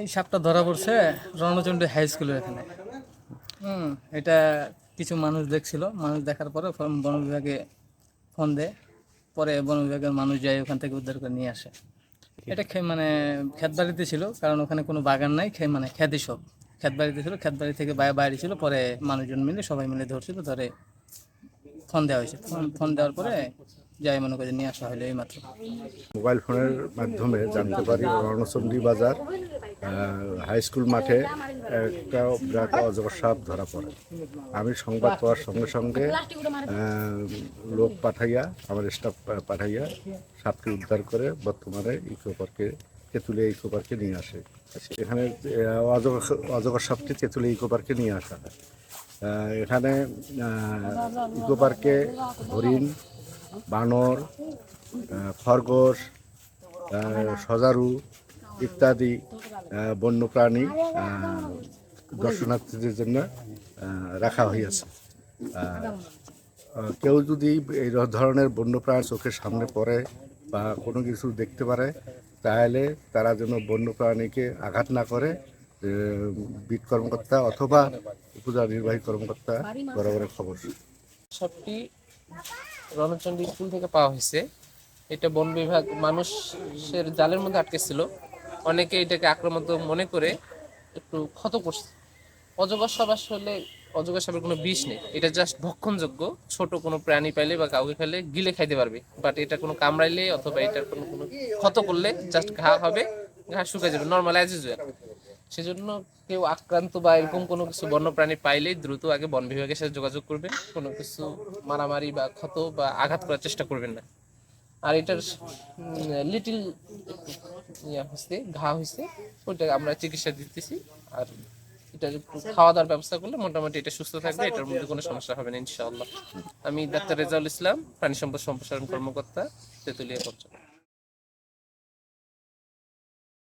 এই সাপটা ধরা পড়ছে রণচন্ডী হাই স্কুলের এখানে। হুম, এটা কিছু মানুষ দেখছিল। মানুষ দেখার পরে বন বিভাগে ফোন দেয়। পরে বন বিভাগের মানুষ যায় ওখান থেকে উদ্ধার করে নিয়ে আসে। এটা খে মানে ক্ষেত বাড়িতে ছিল, কারণ ওখানে কোনো বাগান নাই, খে মানে খেতে সব। ক্ষেত বাড়িতে ছিল ক্ষেত বাড়ি থেকে বাইরে ছিল, পরে মানুষজন মিলে, সবাই মিলে ধরছিল, ধরে ফোন দেওয়া হয়েছে। ফোন ফোন দেওয়ার পরে যাই মনে করে নিয়ে আসা হলো এইমাত্র। মোবাইল ফোনের মাধ্যমে জানতে পারি রণচণ্ডী বাজার হাই স্কুল মাঠে একটা বিরাট অজগর সাপ ধরা পড়ে। আমি সংবাদ পাওয়ার সঙ্গে সঙ্গে লোক পাঠাইয়া, আমার স্টাফ পাঠাইয়া সাপকে উদ্ধার করে বর্তমানে ইকো পার্কে তেঁতুলিয়া ইকো পার্কে নিয়ে আসে। এখানে অজগর অজগর সাপটি তেঁতুলিয়া ইকো পার্কে নিয়ে আসা হয়। এখানে ইকো পার্কে হরিণ, বানর খরগোশ সজারু ইত্যাদি বন্যপ্রাণী দর্শনার্থীদের জন্য রাখা হইয়াছে। কেউ যদি এই ধরনের বন্যপ্রাণ চোখের সামনে পড়ে বা কোনো কিছু দেখতে পারে, তাহলে তারা যেন বন্যপ্রাণীকে আঘাত না করে বিট কর্মকর্তা অথবা উপজেলা নির্বাহী কর্মকর্তা বরাবরের খবর। সবটি রণচণ্ডী স্কুল থেকে পাওয়া হয়েছে। এটা বন বিভাগ মানুষের জালের মধ্যে আটকে ছিল। অনেকে এটাকে আক্রমণ মনে করে একটু ক্ষত করছে। অজগর সাপ আসলে, অজগর সাপের কোনো বিষ নেই। এটা জাস্ট ভক্ষণযোগ্য। ছোট কোনো প্রাণী পাইলে বা কাউকে খাইলে গিলে খাইতে পারবে। বাট এটা কোনো কামড়াইলে অথবা এটার কোনো কোনো ক্ষত করলে জাস্ট ঘা হবে, ঘা শুকিয়ে যাবে নর্মাল অ্যাজ ইউজুয়াল সেজন্য কেউ আক্রান্ত বা এরকম কোনো কিছু বন্যপ্রাণী পাইলেই দ্রুত আগে বন বিভাগের সাথে যোগাযোগ করবেন। কোনো কিছু মারামারি বা ক্ষত বা আঘাত করার চেষ্টা করবেন না। আর এটার লিটিল ইয়া হয়েছে ঘা হয়েছে ওইটা আমরা চিকিৎসা দিতেছি। আর এটা খাওয়া দাওয়ার ব্যবস্থা করলে মোটামুটি এটা সুস্থ থাকবে, এটার মধ্যে কোনো সমস্যা হবে না, ইনশাআল্লাহ। আমি ডাক্তার রেজাউল ইসলাম, প্রাণী সম্পদ সম্প্রসারণ কর্মকর্তা, তেতুলিয়া পর্যন্ত